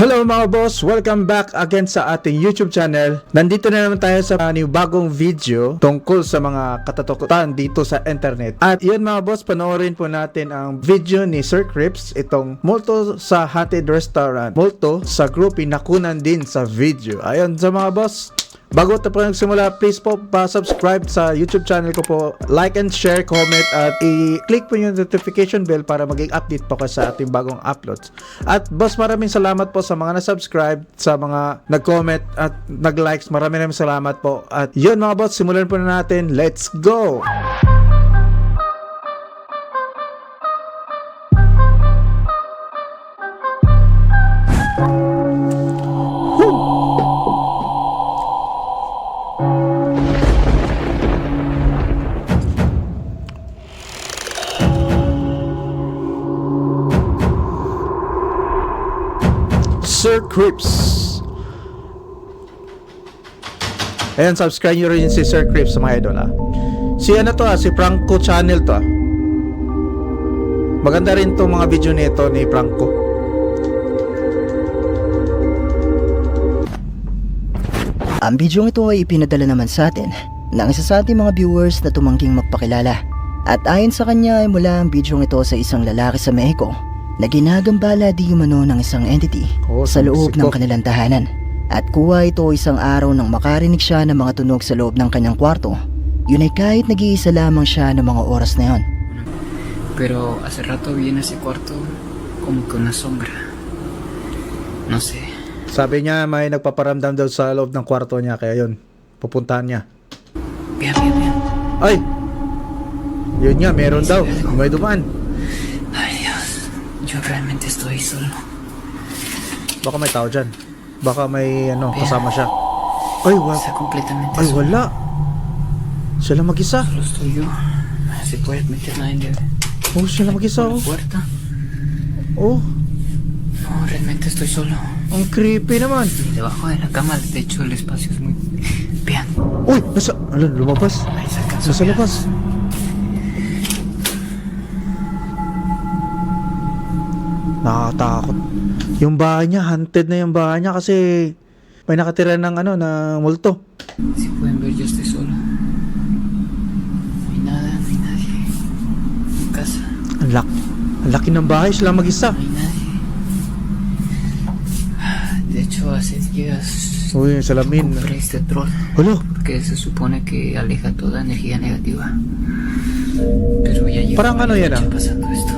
Hello mga boss! Welcome back again sa ating YouTube channel. Nandito na naman tayo sa bagong video tungkol sa mga katatakutan dito sa internet. At yun mga boss, panoorin po natin ang video ni Sir Crips, itong multo sa haunted restaurant. Multo sa group pinakunan din sa video. Ayun sa mga boss, Bago ito po nagsimula, please po pa-subscribe sa YouTube channel ko po. Like and share, comment at i-click po yung notification bell para maging update po ka sa ating bagong uploads. At boss, maraming salamat po sa mga na-subscribe, sa mga nag-comment at nag-likes. Maraming maraming salamat po. At yun mga boss, simulan po na natin. Let's go! Sir Crips. Ayan, subscribe nyo rin si Sir Crips mga idol ha. Si ano to ha, si Franco channel to ha. Maganda rin tong mga video nito ni Franco. Ang bidyong ito ay ipinadala naman sa atin ng isa sa ating mga viewers na tumangking magpakilala. At ayon sa kanya ay mula ang bidyong ito sa isang lalaki sa Mexico na ginagambala di umano ng isang entity Oh, sa loob ng kanilang tahanan. At kuha ito isang araw nang makarinig siya ng mga tunog sa loob ng kanyang kwarto. Yun ay kahit nag-iisa lamang siya ng mga oras na yon. Pero hace rato vi en ese cuarto como que una sombra. No sé. Sabi niya may nagpaparamdam daw sa loob ng kwarto niya kaya yun, pupuntahan niya. Bien, bien, bien. Ay! Yun nga, meron daw. May dumaan. Ay yo realmente estoy solo. Baka may tao dyan. Baka may ano, kasama siya. Ay, wa Está completamente Ay, solo. wala. Sila mag-isa. Solo estoy yo. Se puede meter nadie de Oh, sila mag-isa. Oh. puerta. oh, No, realmente estoy solo. ang creepy naman. Y debajo de la cama, de hecho, el espacio es muy... Bien. Uy, nasa, ano, lumabas. Ahí se alcanza a Nasa mirar. labas. Nakakatakot. Yung bahay niya, haunted na yung bahay niya kasi may nakatira ng ano, na multo. Si pueden ver, yo estoy solo. No hay nada, no hay nadie. En casa. Ang laki, ang laki ng bahay, sila mag-isa. No hay nadie. De hecho, hace días Uy, salamin. compré este troll Hulo, porque se supone que aleja toda energía negativa. Pero ya llevo Parang ano yan, ah? pasando esto.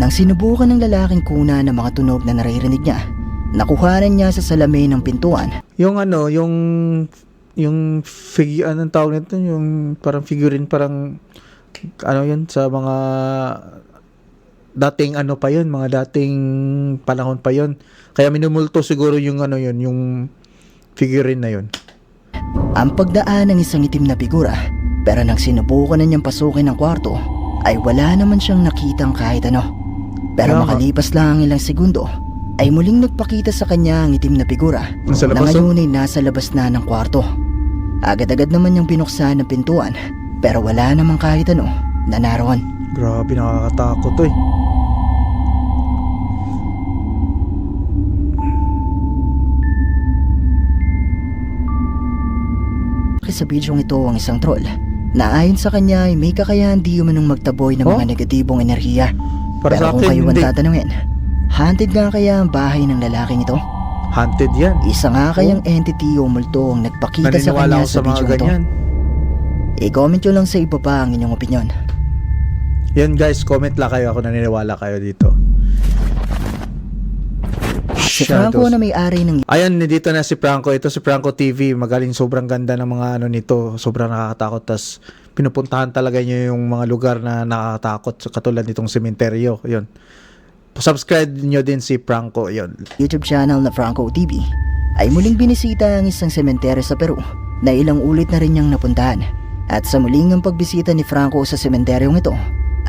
Nang sinubukan ng lalaking kuna ng mga tunog na naririnig niya, nakuhanan niya sa salamin ng pintuan yung ano, yung yung figure, anong tawag nito? Yung parang figurine, parang ano yun, sa mga dating ano pa yun, mga dating panahon pa yun. Kaya minumulto siguro yung ano yun, yung figurine na yun. ang pagdaan ng isang itim na figura. Pero nang sinubukan na niyang pasukin ang kwarto, ay wala naman siyang nakitang kahit ano. Pero Kaya makalipas lang ang ilang segundo, ay muling nagpakita sa kanya ang itim na figura Nasa na labas oh. ngayon ay nasa labas na ng kwarto. Agad-agad naman niyang binuksan ang pintuan pero wala namang kahit ano na naroon. Grabe, nakakatakot to eh. Sa bidyong ito ang isang troll na ayon sa kanya ay may kakayahan di umanong magtaboy ng Oh? mga negatibong enerhiya. Para Pero sa kung akin, kayo ang hindi. tatanungin, haunted nga kaya ang bahay ng lalaking ito? Haunted yan. Isa nga kayang entity o multo ang nagpakita sa Naniniwala kanya ako sa sa mga video ito. ganyan. I-comment nyo lang sa ibaba ang inyong opinion. Yan guys, comment lang kayo ako naniniwala kayo dito. Si Franco Shadows. na may-ari ng Ayan, dito na si Franco. Ito si Franco TV. Magaling, sobrang ganda ng mga ano nito. Sobrang nakakatakot. Tas pinupuntahan talaga niya yung mga lugar na nakakatakot. So, katulad nitong sementeryo. Yun. Subscribe nyo din si Franco. Yun. YouTube channel na Franco TV ay muling binisita ang isang sementeryo sa Peru na ilang ulit na rin niyang napuntahan. At sa muling ang pagbisita ni Franco sa sementeryong ito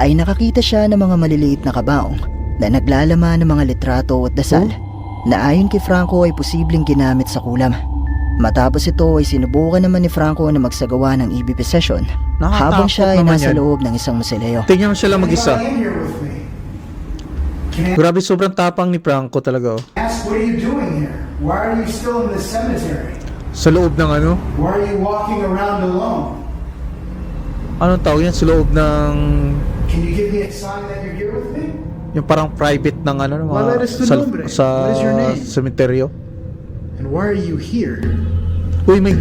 ay nakakita siya ng mga maliliit na kabaong na naglalaman ng mga litrato at dasal na ayon kay Franco ay posibleng ginamit sa kulam. Matapos ito ay sinubukan naman ni Franco na magsagawa ng EVP session Nakakatakot habang siya ay nasa yan. loob ng isang musileo. Tingnan mo sila mag-isa. Can I Grabe, sobrang tapang ni Franco talaga, oh. ask, what are you doing here? Why are you still in the cemetery? Sa loob ng ano? Why are you walking around alone? Anong tawag yan? Sa loob ng... Can you give me a sign that you're here with me? Yung parang private ng ano, ng mga... Sa, sa What is your name? cemeteryo. And why are you here? Uy, may...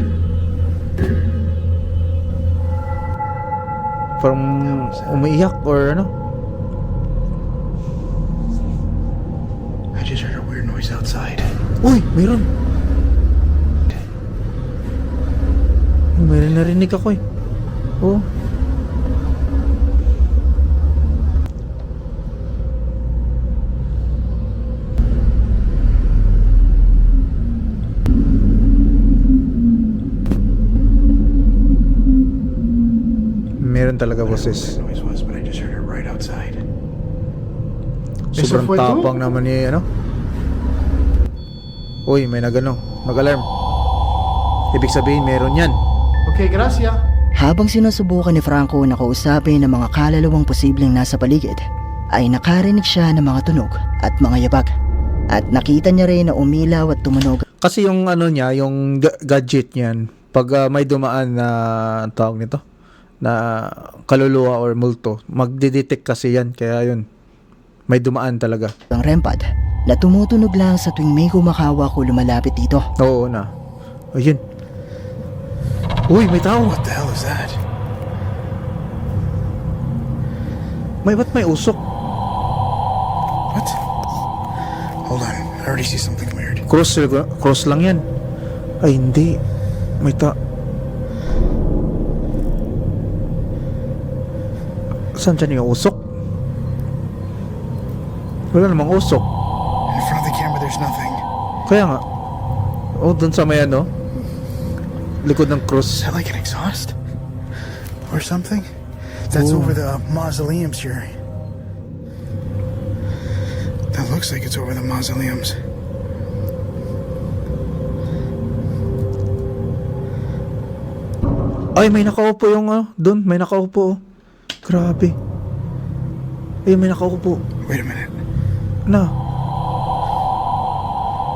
Parang umiiyak or ano? I just heard a weird noise outside. Uy, mayroon. Mayroon narinig ako eh. Oh. It right outside. Sobrang tapang naman ni ano. Uy, may nagano, nag-alarm. Ibig sabihin, meron yan. Okay, gracias. Habang sinusubukan ni Franco na kausapin ang mga kalalawang posibleng nasa paligid, ay nakarinig siya ng mga tunog at mga yabag. At nakita niya rin na umilaw at tumunog Kasi yung ano niya, yung ga- gadget niyan, pag ah, may dumaan na ang tawag nito, na kaluluwa or multo, magdidetect kasi yan. Kaya yun, may dumaan talaga. ang rempad na tumutunog lang sa tuwing may kumakawa ko lumalapit dito. Oo na. Ayun. Uy, may tao. What the hell is that? May ba't may usok? What? Hold on. I already see something weird. Cross, cross lang yan. Ay, hindi. May ta... Saan dyan yung usok? Wala namang usok. In front of the camera, there's nothing. Kaya nga. Oh, dun sa may ano? Likod ng Is cross. that like an exhaust? Or something? That's Ooh. over the mausoleums here. That looks like it's over the mausoleums. Ay, may nakaupo yung ano. Dun, may nakaupo. Grabe. Ay, may nakaupo. Wait a minute. Na.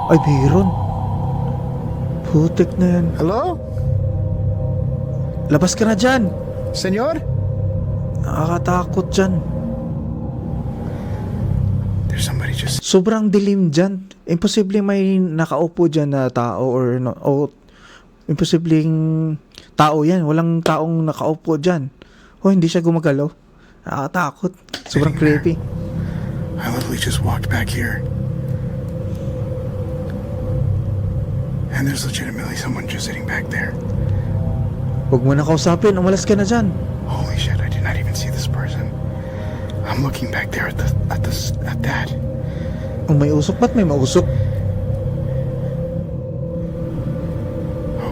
Ay, mayroon. Putik na yan. Hello? Labas ka na dyan. Senor? Nakakatakot dyan. There's somebody just. Sobrang dilim dyan. Imposible may nakaupo dyan na tao or no, o imposibleng tao yan. Walang taong nakaupo dyan. Oh, hindi siya gumagalaw. Nakakatakot. Sobrang creepy. I literally just walked back here. And there's legitimately someone just sitting back there. Huwag mo na kausapin. Umalas ka na dyan. Holy shit, I did not even see this person. I'm looking back there at the at the at that. Kung may usok, ba't may mausok?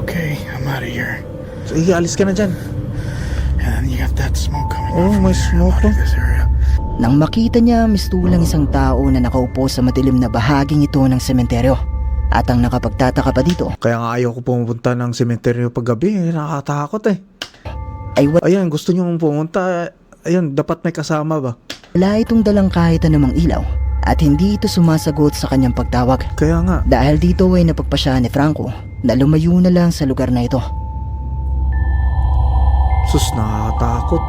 Okay, I'm out of here. So, ialis ka na dyan. Got that smoke coming Oh, may there. smoke, of oh. this area. Nang makita niya mistulang isang tao na nakaupo sa madilim na bahaging ito ng sementeryo. At ang nakapagtataka pa dito Kaya nga ayaw ko pumupunta ng sementeryo pag gabi. Eh, nakakatakot eh. ay wa- Ayan, gusto nyo pumunta. Ayun, dapat may kasama ba? wala itong dalang kahit anumang ilaw at hindi ito sumasagot sa kanyang pagtawag. Kaya nga. Dahil dito ay napagpasya ni Franco na lumayo na lang sa lugar na ito. Sus, nakakatakot.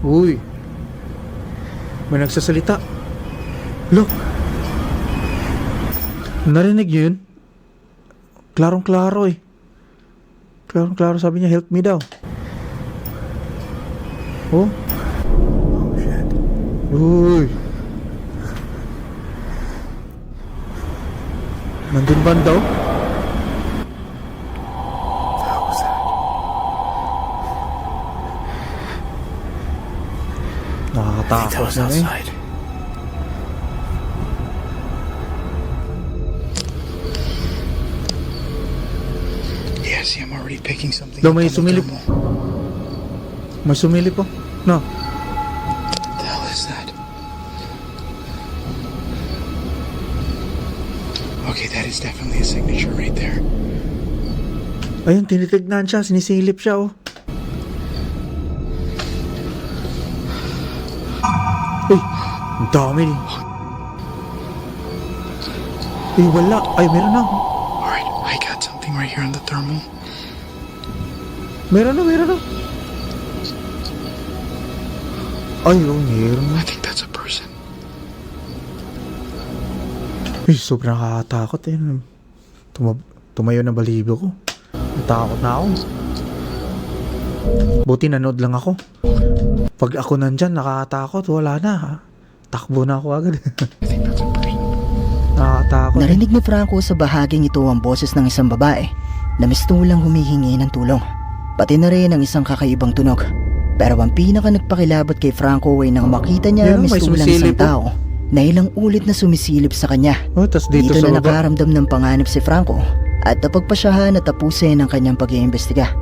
Uy. May nagsasalita. Look. Narinig niyo yun? Klarong-klaro eh. Klarong-klaro sabi niya, help me daw. Oh. Uy. Nandun ba daw? Nakakatakot na eh. see, I'm already picking something. Daw may sumilip. May sumili po. No. Okay, that is definitely a signature right there. Ayun, tinitignan siya, sinisilip siya, oh. Uy, ang dami. Eh, wala. Ay, meron na. Alright, I got something right here on the thermal. Meron na, meron na. Ay, oh, meron na. I think Uy, sobrang nakakatakot eh. Tuma- tumayo na balibo ko. Natakot na ako. Buti nanood lang ako. Pag ako nandyan, nakakatakot. Wala na ha. Takbo na ako agad. Nakakatakot. Narinig ni Franco sa bahaging ito ang boses ng isang babae na mistulang humihingi ng tulong. Pati na rin ang isang kakaibang tunog. Pero ang pinaka nagpakilabot kay Franco ay nang makita niya may mistulang isang po. tao na ilang ulit na sumisilip sa kanya. Oh, tas dito, Dito, sa na baba. nakaramdam ng panganib si Franco at napagpasyahan na tapusin ang kanyang pag-iimbestiga.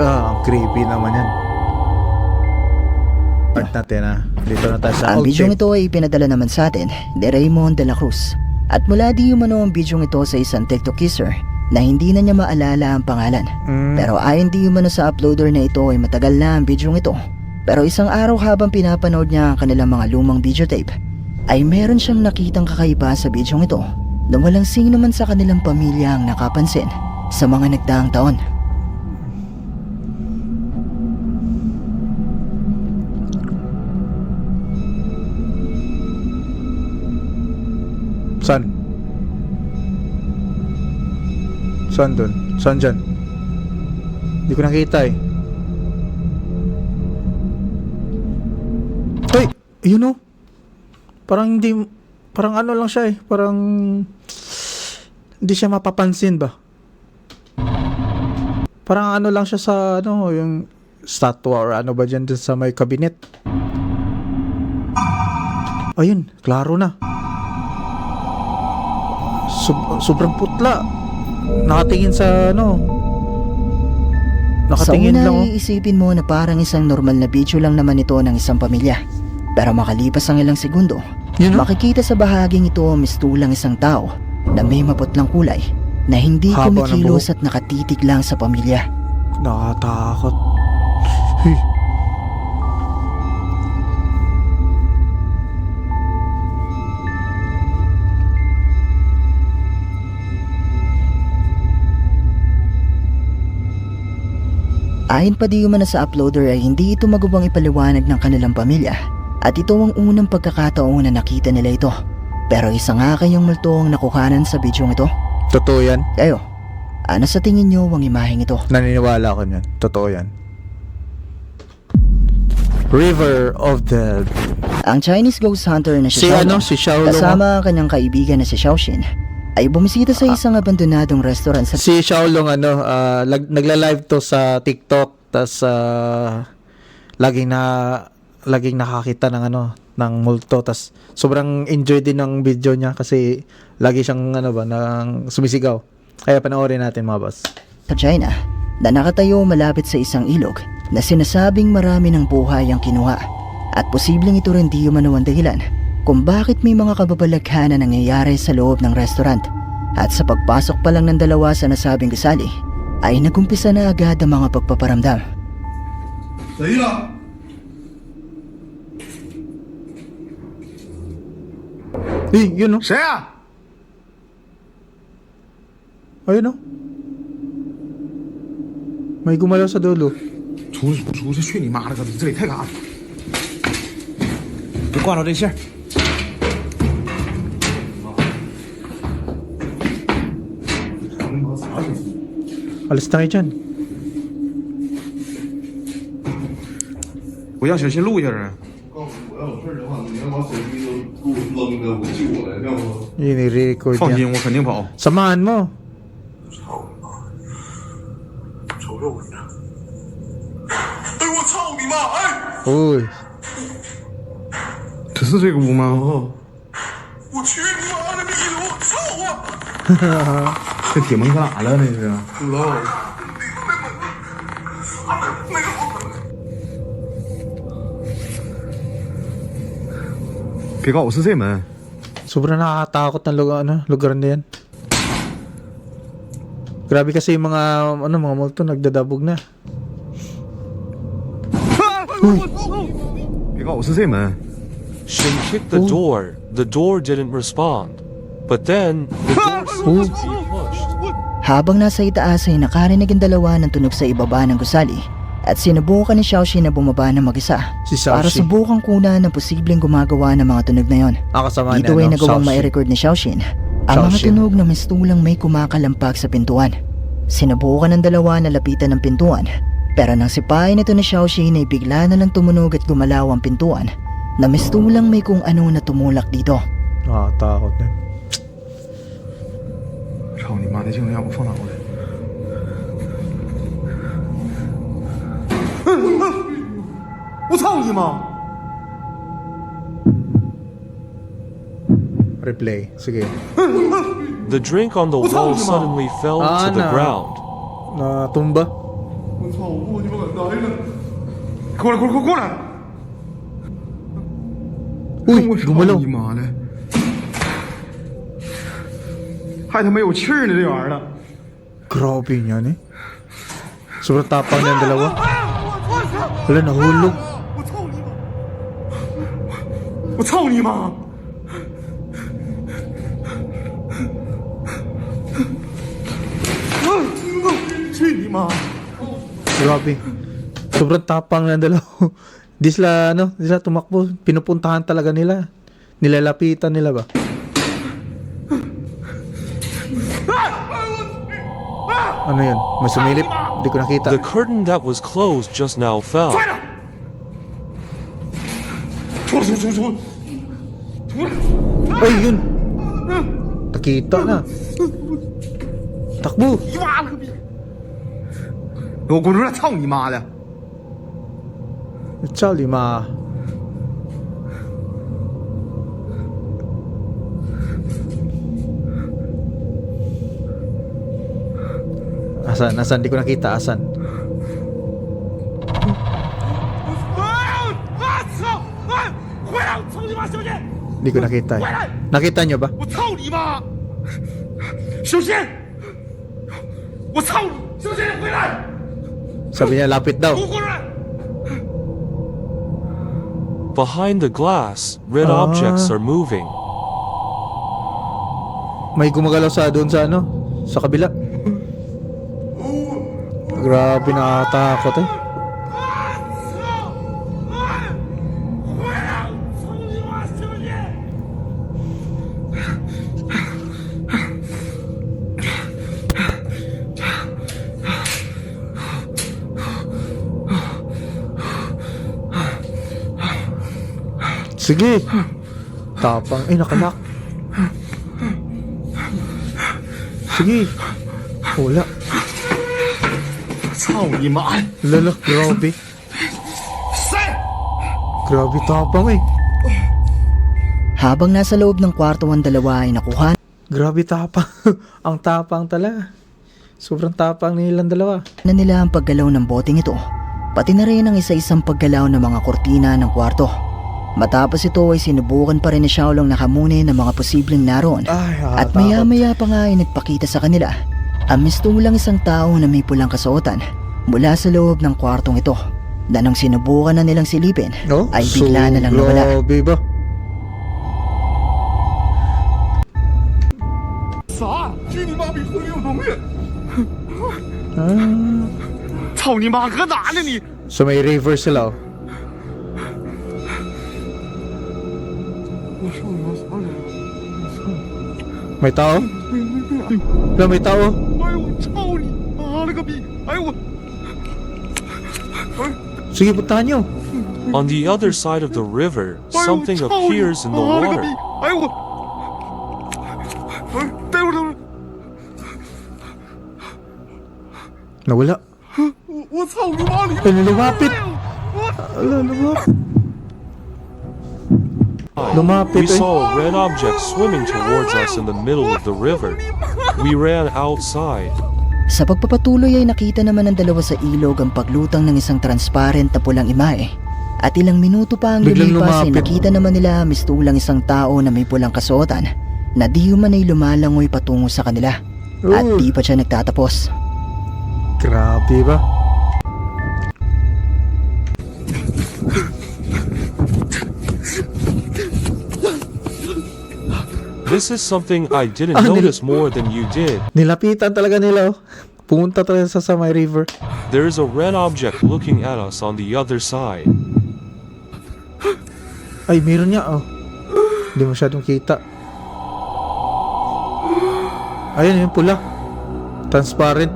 Ah, ang creepy naman yan. Part natin ha. Dito na tayo sa Ang old bidyong ito ay pinadala naman sa atin ni Raymond de la Cruz. At mula di umano ang bidyong ito sa isang TikTok user na hindi na niya maalala ang pangalan. Mm. Pero ayon di umano sa uploader na ito ay matagal na ang bidyong ito. Pero isang araw habang pinapanood niya ang kanilang mga lumang videotape, ay meron siyang nakitang kakaiba sa bidyong ito na walang sino man sa kanilang pamilya ang nakapansin sa mga nagdaang taon. Saan? Saan dun? Saan dyan? Hindi ko nakita eh. Ayun oh. Parang hindi... Parang ano lang siya eh. Parang... Hindi siya mapapansin ba? Parang ano lang siya sa ano, yung statwa or ano ba dyan sa may kabinet. Ayun, klaro na. Sob- sobrang putla. Nakatingin sa ano. Nakatingin sa una lang. oh. iisipin mo na parang isang normal na video lang naman ito ng isang pamilya. Pero makalipas ang ilang segundo, oh. makikita sa bahaging ito ang mistulang isang tao na may maputlang kulay na hindi Haba kumikilos at nakatitig lang sa pamilya. Nakatakot. Hey. Ayon pa di umano sa uploader ay hindi ito magubang ipaliwanag ng kanilang pamilya at ito ang unang pagkakataon na nakita nila ito. Pero isa nga kayong multo ang nakuhanan sa bidyong ito. Totoo yan. Kayo, ano sa tingin nyo ang imaheng ito? Naniniwala ako niyan. Totoo yan. River of the... Ang Chinese ghost hunter na si, Si Xiaolong, ano? Si Xiaolong. kasama ang kanyang kaibigan na si Xiaoxin, ay bumisita sa isang abandonadong restaurant sa Si Xiaolong ano, ah, lag- nagla-live to sa TikTok tas ah, laging na laging nakakita ng ano ng multo tas sobrang enjoy din ng video niya kasi lagi siyang ano ba nang sumisigaw. Kaya panoorin natin mga boss. sa China na nakatayo malapit sa isang ilog na sinasabing marami ng buhay ang kinuha at posibleng ito rin di umano ang dahilan kung bakit may mga kababalaghan na nangyayari sa loob ng restaurant at sa pagpasok pa lang ng dalawa sa nasabing gusali ay nagumpisa na agad ang mga pagpaparamdam. 谁了？Eh, oh. 谁啊？Ayun oh. May gumalaw sa dulo. 出去不出去？去你妈了个逼！这里太嘎了。别挂着这线儿。Alis na kayo dyan. 我让小新录一下啊。告诉我要有事儿的话，你要把手机给我扔了，我救我来，要不 Yun, i-record 放心，我肯定跑。Samahan mo. 操你妈！瞅瞅我呢！哎，我操你妈！哎，Uy. 这是这个屋吗？我去你妈的逼的！我操啊！这铁门干啥了？那是？不知道。 걔가 없으세요 Sobrang nakakatakot ng lugar, ano, lugar na yan. Grabe kasi yung mga, ano, mga multo nagdadabog na. 걔가 없으세요 Shin kicked the door. The door didn't respond. But then, the door seemed pushed. Habang nasa itaas ay nakarinig ang dalawa ng tunog sa ibaba ng gusali at sinubukan ni Xiaoxi na bumaba ng mag-isa Si para Xiaoxi. subukan kunan ng posibleng gumagawa ng mga tunog na yon. Ang kasama Dito niya, ay no? nagawang Xiaoxi. mai-record ni Xiaoxin ang mga Xiaoxin. tunog na mistulang may kumakalampak sa pintuan. Sinubukan ng dalawa na lapitan ng pintuan pero nang sipain ito ni Xiaoxin ay bigla na lang tumunog at gumalaw ang pintuan na mistulang may kung ano na tumulak dito. Nakakatakot na. 操你妈的！竟然让我放哪过来？ 我操你妈！ Replay. Sige. The drink on the wall suddenly fell Ah, to the no. ground. Natumba. 我操！我不鸡巴敢待了！过来，过来，过过来！ Uy, 我操 gumalaw. 你妈的！还他妈有气儿呢，这玩意儿了。 Grabe yan eh. Sobrang tapang niyan dalawa. Wala, nahulog. Wala, Grabe. Sobrang tapang ng dalawa. Di sila, ano, di sila tumakbo. Pinupuntahan talaga nila. Nilalapitan nila ba? Ano yun? May sumilip? Hindi ko nakita. The curtain that was closed just now fell. 出出出出！ Ay, yun! Nakita na. Takbo! 你妈了个逼！给我滚出来！操你妈的！ Tsao lima. Nasaan? Nasaan? Di ko nakita. Asan? Hindi ko nakita. Eh. Nakita nyo ba? Sabi niya, lapit daw. Behind the glass, red ah. objects are moving. May gumagalaw sa doon sa ano? Sa kabila. Grabe nakatakot eh. Sige. Tapang. Ay, nakalak. Sige. Wala. Sao ni Maan? Lala, grabe. Grabe tapang eh. Habang nasa loob ng kwarto ang dalawa ay nakuha. Grabe tapang. ang tapang talaga. Sobrang tapang nilang dalawa. Na nila ang paggalaw ng boteng ito. Pati na rin ang isa-isang paggalaw ng mga kortina ng kwarto. Matapos ito ay sinubukan pa rin ni Xiaolong nakamune ng mga posibleng naroon. Ay, ah, At maya-maya pa nga ay nagpakita sa kanila Amisto lang isang tao na may pulang kasuotan mula sa loob ng kwartong ito na nang sinubukan na nilang silipin no? ay bigla so, na lang nawala. Ba? Ah. So may reverse sila oh. May tao? Wala, may tao. 哎呦！我操你妈了个逼！哎呦我！ Sige, puntahan nyo. On the other side of the river, 哎呦！ something 操你 appears in the 妈了个逼 water.！哎呦我！哎，待会儿等会儿， Nawala. 我我操你妈！你 Ay, lumapit. 我 Ala, lumapit. Lumapit We eh. saw a red object swimming towards us in the middle of the river. We ran outside. Sa pagpapatuloy ay nakita naman ng dalawa sa ilog ang paglutang ng isang transparent na pulang imae At ilang minuto pa ang Biglang lumipas ay lumapit. nakita naman nila mistulang isang tao na may pulang kasuotan na di man ay lumalangoy patungo sa kanila. At di pa siya nagtatapos. Grabe ba? This is something I didn't Ah, notice more than you did. Nilapitan talaga nila oh. Pumunta talaga sa Samay River. There is a red object looking at us on the other side. Ay, meron niya oh. Hindi masyadong kita. Ayun, yung pula. Transparent.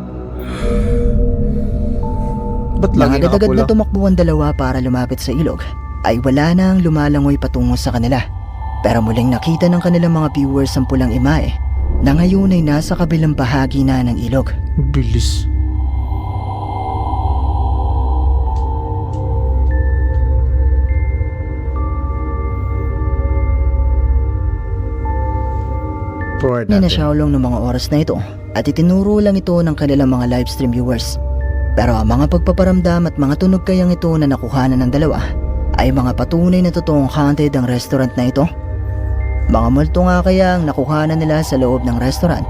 Ba't Nang lagi agad-agad nakapula? na tumakbo ang dalawa para lumapit sa ilog, ay wala na ang lumalangoy patungo sa kanila. Pero muling nakita ng kanilang mga viewers ang pulang imae na ngayon ay nasa kabilang bahagi na ng ilog. Bilis. Forward Ni natin. Xiaolong ng mga oras na ito at itinuro lang ito ng kanilang mga livestream viewers. Pero ang mga pagpaparamdam at mga tunog kayang ito na nakuhanan ng dalawa ay mga patunay na totoong haunted ang restaurant na ito. Mga multo nga kaya ang nakuhanan nila sa loob ng restaurant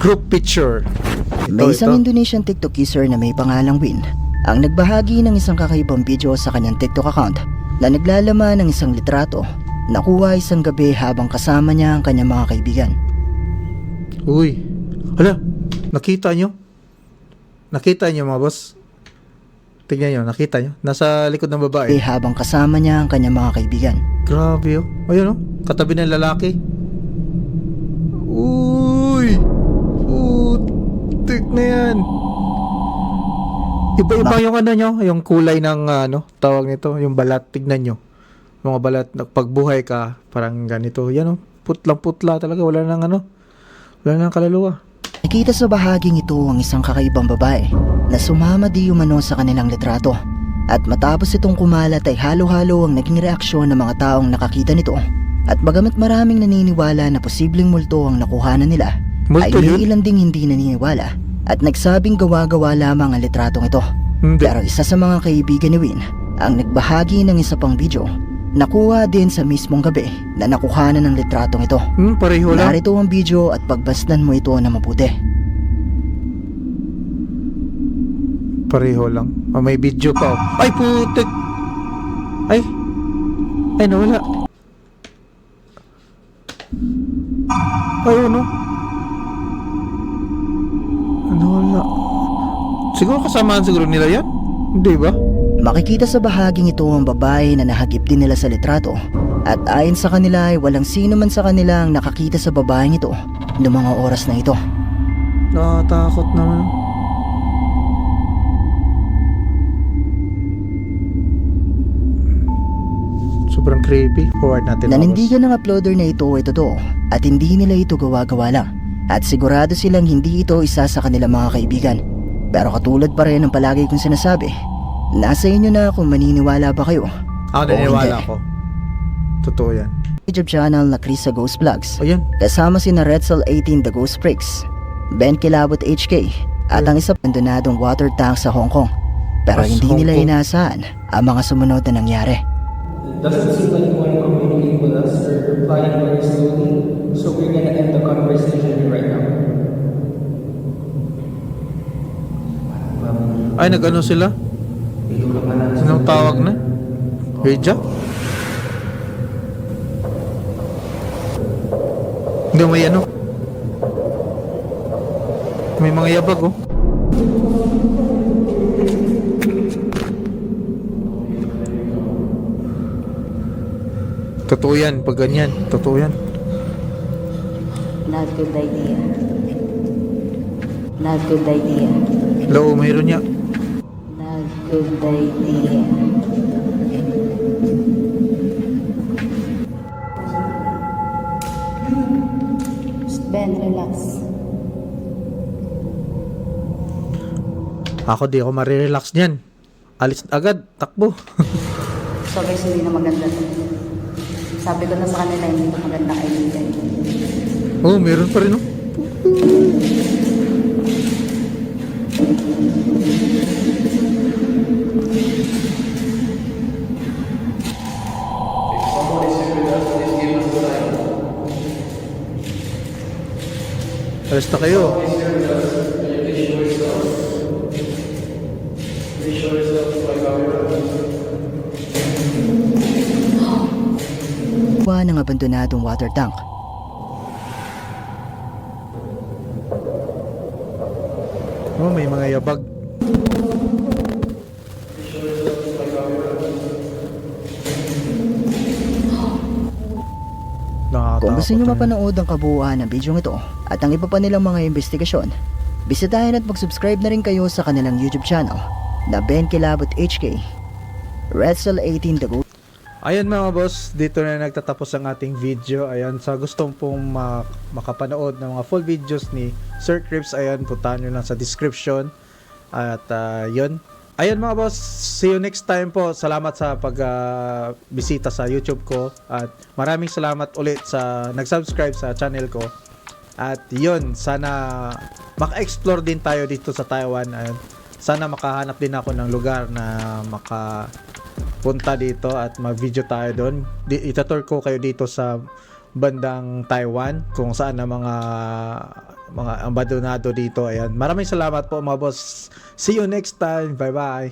Group picture. Ito, May isang ito. Indonesian TikTok user na may pangalang Win ang nagbahagi ng isang kakaibang video sa kanyang TikTok account na naglalaman ng isang litrato na kuha isang gabi habang kasama niya ang kanyang mga kaibigan. Uy. Hala, nakita nyo? Nakita nyo mga boss? Tingnan nyo, nakita nyo? Nasa likod ng babae. Eh habang kasama niya ang kanyang mga kaibigan. Grabe oh. Ayun oh. Katabi ng lalaki. Uy! Putik na yan. Iba-iba yung ano nyo, yung kulay ng ano, tawag nito, yung balat, tignan nyo. Mga balat, na pagbuhay ka, parang ganito. Yan oh, putlang-putla talaga, wala nang ano, wala nang kaluluwa. Nakita sa bahaging ito ang isang kakaibang babae na sumama di umano sa kanilang litrato. At matapos itong kumalat ay halo-halo ang naging reaksyon ng mga taong nakakita nito. At bagamat maraming naniniwala na posibleng multo ang nakuhanan nila, ay Multo may yun? ilan ding hindi naniniwala at nagsabing gawa-gawa lamang ang litratong ito. Hindi. Pero isa sa mga kaibigan ni Win ang nagbahagi ng isa pang video nakuha din sa mismong gabi na nakuhanan ng litratong ito. Hmm, pareho lang. Narito ang video at pagbasdan mo ito na mabuti. Pareho lang. Oh, may video pa oh. Ay, putik! Ay! Ay, nawala. Ay, ano? Ano wala? Siguro kasamaan siguro nila yan? Hindi ba? Makikita sa bahaging ito ang babae na nahagip din nila sa litrato at ayon sa kanila ay walang sino man sa kanila ang nakakita sa babaeng ito noong mga oras na ito. Nakatakot naman. Creepy. Forward natin. Nanindigan ng uploader na ito ay totoo at hindi nila ito gawa-gawa lang at sigurado silang hindi ito isa sa kanilang mga kaibigan. Pero katulad pa rin ng palagi kong sinasabi, nasa inyo na kung maniniwala ba kayo. Ako naniniwala ako. Totoo yan. YouTube channel na Krisa Ghost Vlogs. Ayan. Kasama si na Redsel 18 The Ghost Freaks, Ben Kilabot HK, at ang isa pang donadong water tank sa Hong Kong. Pero sa hindi Hong nila Kong. inaasahan ang mga sumunod na nangyari. Doesn't seem like you want to communicate with us or replying very slowly. So we're gonna end the conversation right now. Ay, nag-ano sila? Sinong tawag na? Reja? Hindi, may ano? May mga yabag, oh. Totoo yan, pag ganyan. Totoo yan. Not good idea. Not good idea. Hello, mayroon niya. Not good idea. Ben, relax. Ako di ako marirelax niyan. Alis agad, takbo. So guys, hindi na maganda to. Sabi ko na sa kanila, hindi to maganda idea. oh, meron pa rin. Alas na kayo. Ng abandonadong water tank. Oh, may mga yabag. Kung gusto nyo mapanood ang kabuuan ng video ito at ang iba pa nilang mga investigasyon, bisitahin at mag-subscribe na rin kayo sa kanilang YouTube channel na Ben Kilabot HK. Wrestle 18 The. Ayan mga boss, dito na nagtatapos ang ating video. Ayan, sa gustong pong ma- makapanood ng mga full videos ni Sir Crips, ayan, puntahan nyo lang sa description. At ah, yun. Ayan mga boss, see you next time po. Salamat sa pag-bisita sa YouTube ko. At maraming salamat ulit sa nag-subscribe sa channel ko. At yun, sana maka-explore din tayo dito sa Taiwan. Ayan. Sana makahanap din ako ng lugar na maka punta dito at mag-video tayo doon. Di, itatur ko kayo dito sa bandang Taiwan kung saan ang mga mga abandonado dito. Ayan. Maraming salamat po mga boss. See you next time. Bye-bye.